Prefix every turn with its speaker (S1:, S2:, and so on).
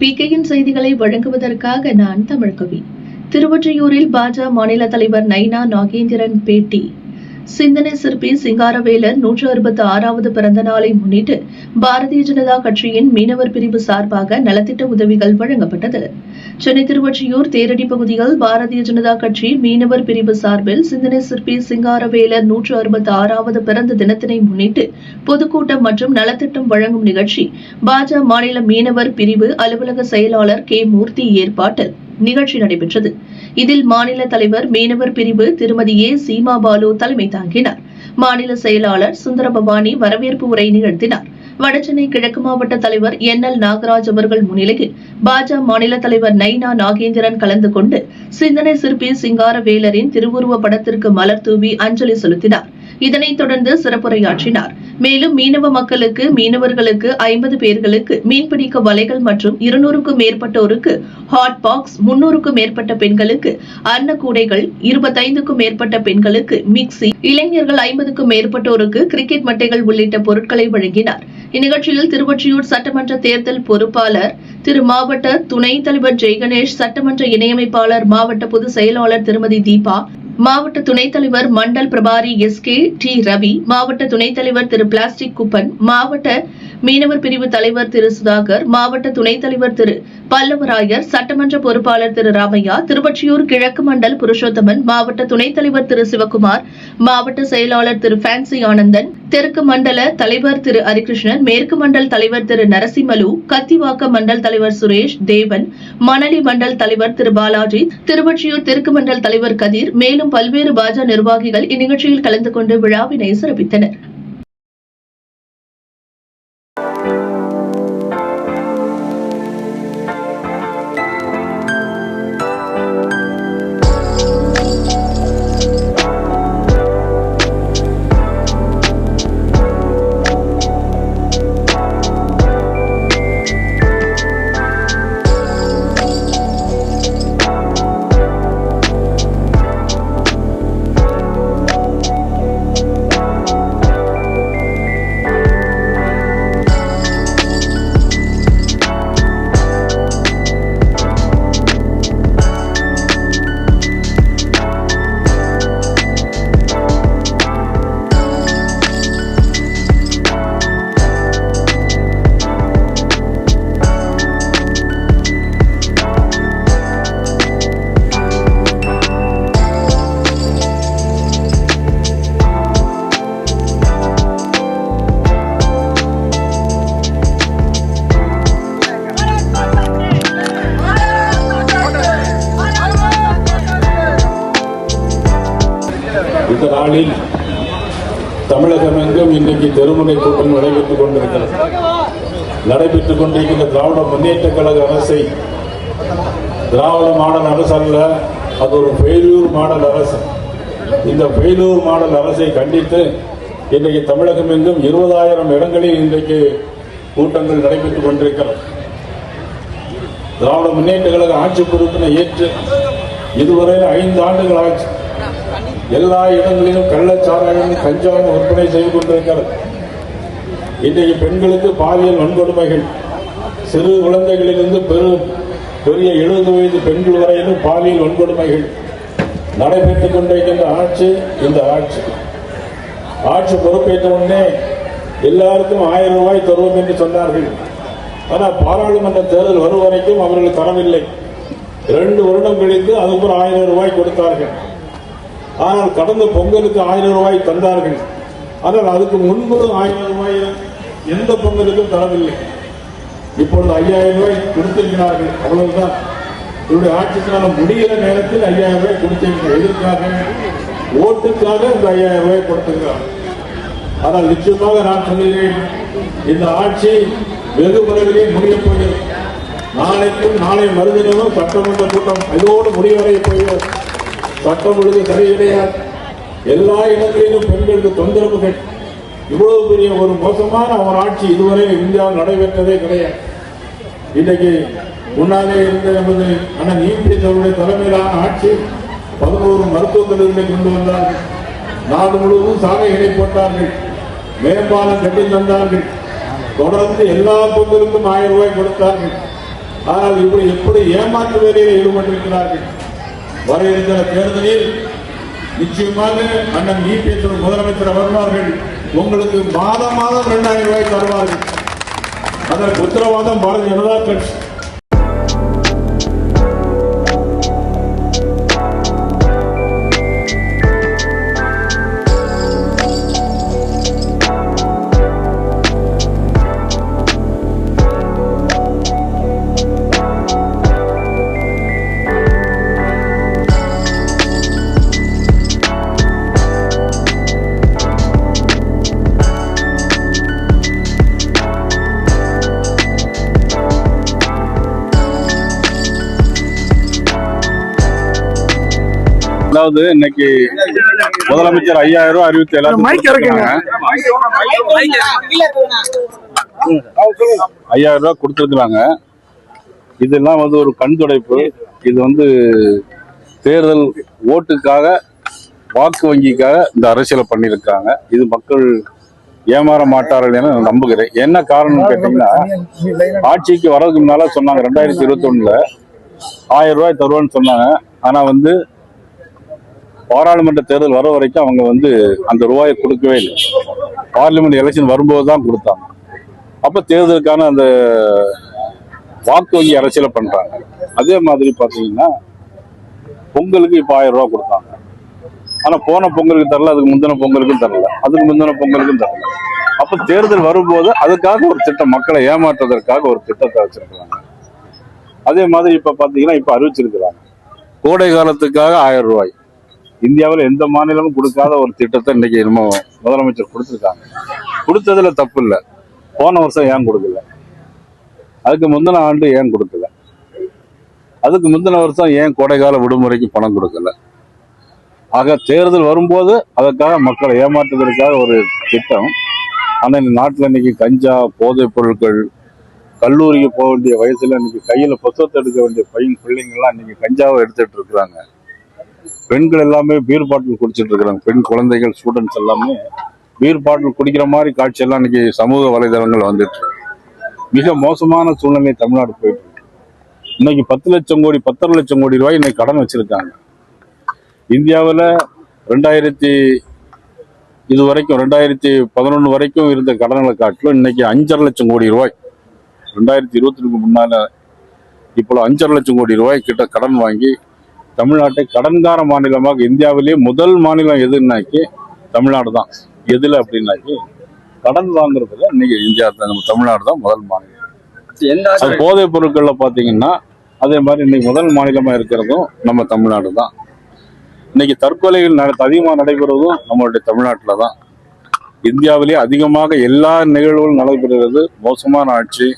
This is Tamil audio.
S1: பிகேயின் செய்திகளை வழங்குவதற்காக நான் தமிழ்கவி திருவொற்றியூரில் பாஜக மாநில தலைவர் நைனா நாகேந்திரன் பேட்டி. சிந்தனை சிற்பி சிங்காரவேலர் நூற்று அறுபத்தி ஆறாவது பிறந்த நாளை முன்னிட்டு பாரதிய ஜனதா கட்சியின் மீனவர் பிரிவு சார்பாக நலத்திட்ட உதவிகள் வழங்கப்பட்டது. சென்னை திருவொற்றியூர் தேரடி பகுதியில் பாரதிய ஜனதா கட்சி மீனவர் பிரிவு சார்பில் சிந்தனை சிற்பி சிங்காரவேலர் நூற்று அறுபத்தி ஆறாவது பிறந்த தினத்தினை முன்னிட்டு பொதுக்கூட்டம் மற்றும் நலத்திட்டம் வழங்கும் நிகழ்ச்சி பாஜ மாநில மீனவர் பிரிவு அலுவலக செயலாளர் கே மூர்த்தி ஏற்பாட்டில் நிகழ்ச்சி நடைபெற்றது. இதில் மாநில தலைவர் மீனவர் பிரிவு திருமதி ஏ. சீமா பாலு தலைமை தாங்கினார். மாநில செயலாளர் சுந்தரபவானி வரவேற்பு உரை நிகழ்த்தினார். வடசென்னை கிழக்கு மாவட்ட தலைவர் என். எல். நாகராஜ் அவர்கள் முன்னிலையில் பாஜக மாநில தலைவர் நைனா நாகேந்திரன் கலந்து கொண்டு சிந்தனை சிற்பி சிங்காரவேலரின் திருவுருவ படத்திற்கு மலர் தூவி அஞ்சலி செலுத்தினார். இதனைத் தொடர்ந்து சிறப்புரையாற்றினார். மேலும் மீனவ மக்களுக்கு மீனவர்களுக்கு ஐம்பது பேர்களுக்கு மீன்பிடிக்க வலைகள் மற்றும் இருநூறுக்கும் மேற்பட்டோருக்கு ஹாட் பாக்ஸ் முன்னூறுக்கும் மேற்பட்ட பெண்களுக்கு அன்ன கூடைகள் இருபத்தைந்துக்கும் மேற்பட்ட பெண்களுக்கு மிக்சி இளைஞர்கள் ஐம்பதுக்கும் மேற்பட்டோருக்கு கிரிக்கெட் மட்டைகள் உள்ளிட்ட பொருட்களை வழங்கினார். இந்நிகழ்ச்சியில் திருவொற்றியூர் சட்டமன்ற தேர்தல் பொறுப்பாளர் திரு மாவட்ட துணைத் தலைவர் ஜெய்கணேஷ் சட்டமன்ற இணையமைப்பாளர் மாவட்ட பொதுச் செயலாளர் திருமதி தீபா மாவட்ட துணைத் தலைவர் Mandal Prabhari S K D Ravi மாவட்ட துணைத் தலைவர் திரு பிளாஸ்டிக் குப்பன் மாவட்ட மீனவர் பிரிவு தலைவர் திரு சுதாகர் மாவட்ட துணைத் தலைவர் திரு பல்லவராயர் சட்டமன்ற பொறுப்பாளர் திரு ராமையா திருவொற்றியூர் கிழக்கு மண்டல் புருஷோத்தமன் மாவட்ட துணைத் தலைவர் திரு சிவகுமார் மாவட்ட செயலாளர் திரு ஃபேன்சி ஆனந்தன் தெற்கு மண்டல தலைவர் திரு ஹரிகிருஷ்ணன் மேற்கு மண்டல் தலைவர் திரு நரசிம்மலு கத்திவாக்க மண்டல் தலைவர் சுரேஷ் தேவன் மணலி மண்டல் தலைவர் திரு பாலாஜி திருவொற்றியூர் தெற்கு மண்டல் தலைவர் கதிர் மேலும் பல்வேறு பாஜக நிர்வாகிகள் இந்நிகழ்ச்சியில் கலந்து கொண்டு விழாவினை சிறப்பித்தனர்.
S2: இந்த நாளில் தமிழகம் எங்கும் இன்றைக்கு தெருமுனை கூட்டம் நடைபெற்றுக் கொண்டிருக்கிறது. நடைபெற்றுக் கொண்டிருக்கின்ற திராவிட முன்னேற்ற கழக அரசை திராவிட மாடல் அரசு அல்ல அது ஒரு ஃபெயிலூர் மாடல் அரசு. இந்த ஃபெயிலூர் மாடல் அரசை கண்டித்து இன்றைக்கு தமிழகம் எங்கும் இருபதாயிரம் இடங்களில் இன்றைக்கு கூட்டங்கள் நடைபெற்றுக் கொண்டிருக்கிறது. திராவிட முன்னேற்ற கழக ஆட்சி பொறுப்பினை ஏற்று இதுவரை ஐந்து ஆண்டுகள் ஆட்சி எல்லா இடங்களிலும் கள்ளச்சாராயம் கஞ்சாவும் விற்பனை செய்து கொண்டிருக்கிறது. இன்றைக்கு பெண்களுக்கு பாலியல் வன்கொடுமைகள் சிறு குழந்தைகளிலிருந்து பெரும் பெரிய எழுபது வயது பெண்கள் வரையிலும் பாலியல் வன்கொடுமைகள் நடைபெற்றுக் கொண்டிருக்கின்ற ஆட்சி இந்த ஆட்சி. ஆட்சி பொறுப்பேற்ற உடனே எல்லாருக்கும் ஆயிரம் ரூபாய் தருவோம் என்று சொன்னார்கள். ஆனால் பாராளுமன்ற தேர்தல் வரும் வரைக்கும் அவர்கள் தரவில்லை. இரண்டு வருடம் கழித்து அதுக்கப்புறம் ஒரு ஆயிரம் ரூபாய் கொடுத்தார்கள். ஆனால் கடந்த பொங்கலுக்கு ஆயிரம் ரூபாய் தந்தார்கள். ஆனால் அதுக்கு முன்பு ஆயிரம் ரூபாய் எந்த பொங்கலுக்கும் தரவில்லை. இப்பொழுது ஐயாயிரம் ரூபாய் கொடுத்திருக்கிறார்கள். அவ்வளவுதான். இவருடைய ஆட்சி காலம் முடிகிற நேரத்தில் ஐயாயிரம் ரூபாய் கொடுத்திருக்கிறார். எதற்காக? ஓட்டுக்காக இந்த ஐயாயிரம் ரூபாய் கொடுத்திருக்கிறார். ஆனால் நிச்சயமாக நான் சொல்கிறேன் இந்த ஆட்சி வெகு விரைவிலே முடியப் போகிறது. நாளைக்கும் நாளை மறுதினமும் சட்டமன்ற கூட்டம் இதோடு முடிவடைய போகிறது. சட்டம் ஒழுங்கு சரி எல்லா இடங்களிலும் பெண்களுக்கு தொந்தரவுகள். இவ்வளவு பெரிய ஒரு மோசமான அவர் ஆட்சி இதுவரை இந்தியாவில் நடைபெற்றதே கிடையாது. இன்றைக்கு முன்னாலே இருந்த நமது அண்ணன் நீபிஎஸ் அவருடைய தலைமையிலான ஆட்சி பதினோரு மருத்துவக் கல்லூரிகளை கொண்டு வந்தார்கள். நாடு முழுவதும் சாலைகளை போட்டார்கள். மேம்பாலம் கட்டி தந்தார்கள். தொடர்ந்து எல்லா பொங்கலுக்கும் ஆயிரம் ரூபாய் கொடுத்தார்கள்.
S3: ஆனால் இப்படி எப்படி ஏமாற்று வேலையில் ஈடுபட்டிருக்கிறார்கள்? வர இருக்கிற தேர்தலில் நிச்சயமாக அண்ணன் இபிஎஸ் முதலமைச்சர் வருவார்கள் உங்களுக்கு மாதம் மாதம் இரண்டாயிரம் ரூபாய் தருவார்கள். அதற்கு உத்தரவாதம் பாரதிய ஜனதா கட்சி
S2: அதாவது இன்னைக்கு முதலமைச்சர் ஐயாயிரம் ரூபாய் அறிவித்து ஐயாயிரம் ரூபாய் கொடுத்துருக்குறாங்க. இதெல்லாம் வந்து ஒரு கண் துடைப்பு. இது வந்து தேர்தல் ஓட்டுக்காக வாக்கு வங்கிக்காக இந்த அரசியலை பண்ணியிருக்காங்க. இது மக்கள் ஏமாற மாட்டார்கள் என நம்புகிறேன். என்ன காரணம் கேட்டீங்கன்னா ஆட்சிக்கு வர்றதுக்கு முன்னால சொன்னாங்க ரெண்டாயிரத்தி இருபத்தி ஒண்ணுல ஆயிரம் ரூபாய் தருவான்னு சொன்னாங்க. ஆனா வந்து பாராளுமன்ற தேர்தல் வர வரைக்கும் அவங்க வந்து அந்த ரூபாயை கொடுக்கவே இல்லை. பார்லிமெண்ட் எலெக்ஷன் வரும்போது தான் கொடுத்தாங்க. அப்போ தேர்தலுக்கான அந்த வாக்கு வங்கி அரசியலை பண்ணுறாங்க அதே மாதிரி பார்த்தீங்கன்னா பொங்கலுக்கு இப்போ ஆயிரம் ரூபா கொடுத்தாங்க. ஆனால் போன பொங்கலுக்கு தரல அதுக்கு முந்தின பொங்கலுக்கும் தரல. அதுக்கு முந்தின பொங்கலுக்கும் தரல. அப்போ தேர்தல் வரும்போது அதுக்காக ஒரு திட்டம் மக்களை ஏமாற்றுவதற்காக ஒரு திட்டத்தை வச்சிருக்கிறாங்க. அதே மாதிரி இப்போ பார்த்தீங்கன்னா இப்போ அறிவிச்சிருக்கிறாங்க. கோடை காலத்துக்காக ஆயிரம் ரூபாய். இந்தியாவில் எந்த மாநிலமும் கொடுக்காத ஒரு திட்டத்தை இன்னைக்கு நம்ம முதலமைச்சர் கொடுத்துருக்காங்க. கொடுத்ததுல தப்பு இல்லை. போன வருஷம் ஏன் கொடுக்கல? அதுக்கு முந்தின ஆண்டு ஏன் கொடுக்கல? அதுக்கு முந்தின வருஷம் ஏன் கோடைக்கால விடுமுறைக்கு பணம் கொடுக்கல? ஆக தேர்தல் வரும்போது அதற்காக மக்களை ஏமாற்றுவதற்காக ஒரு திட்டம். ஆனால் இந்த நாட்டில் இன்னைக்கு கஞ்சா போதைப் பொருட்கள் கல்லூரிக்கு போக வேண்டிய வயசில் இன்னைக்கு கையில் புத்தகத்தை எடுக்க வேண்டிய பையன் பிள்ளைங்கள்லாம் இன்னைக்கு கஞ்சாவை எடுத்துகிட்டு இருக்கிறாங்க. பெண்கள் எல்லாமே பீர் பாட்டில் குடிச்சிட்டு இருக்கிறாங்க. பெண் குழந்தைகள் ஸ்டூடெண்ட்ஸ் எல்லாமே பீர் பாட்டில் குடிக்கிற மாதிரி காட்சியெல்லாம் இன்னைக்கு சமூக வலைதளங்கள் வந்துட்டு மிக மோசமான சூழ்நிலை தமிழ்நாடு போயிட்டு இருக்கு. இன்னைக்கு பத்து லட்சம் கோடி பத்தரை லட்சம் கோடி ரூபாய் இன்னைக்கு கடன் வச்சிருக்காங்க. இந்தியாவில் ரெண்டாயிரத்தி இது வரைக்கும் ரெண்டாயிரத்தி பதினொன்று வரைக்கும் இருந்த கடன்களை காட்டிலும் இன்னைக்கு அஞ்சரை லட்சம் கோடி ரூபாய். ரெண்டாயிரத்தி இருபத்தி ரெண்டுக்கு முன்னால் இப்போ அஞ்சரை லட்சம் கோடி ரூபாய் கிட்ட கடன் வாங்கி தமிழ்நாட்டை கடன்கார மாநிலமாக இந்தியாவிலேயே முதல் மாநிலம் எதுன்னாக்கி தமிழ்நாடு தான். எதுல அப்படின்னாக்கி கடன் வாங்குறதுல இன்னைக்கு இந்தியா தான் நம்ம தமிழ்நாடு தான் முதல் மாநிலம். அது போதைப் பொருட்கள்ல பாத்தீங்கன்னா அதே மாதிரி இன்னைக்கு முதல் மாநிலமா இருக்கிறதும் நம்ம தமிழ்நாடு தான். இன்னைக்கு தற்கொலைகள் அதிகமாக நடைபெறுவதும் நம்மளுடைய தமிழ்நாட்டில் தான். இந்தியாவிலேயே அதிகமாக எல்லா நிகழ்வுகளும் நடைபெறுவது மோசமான ஆட்சி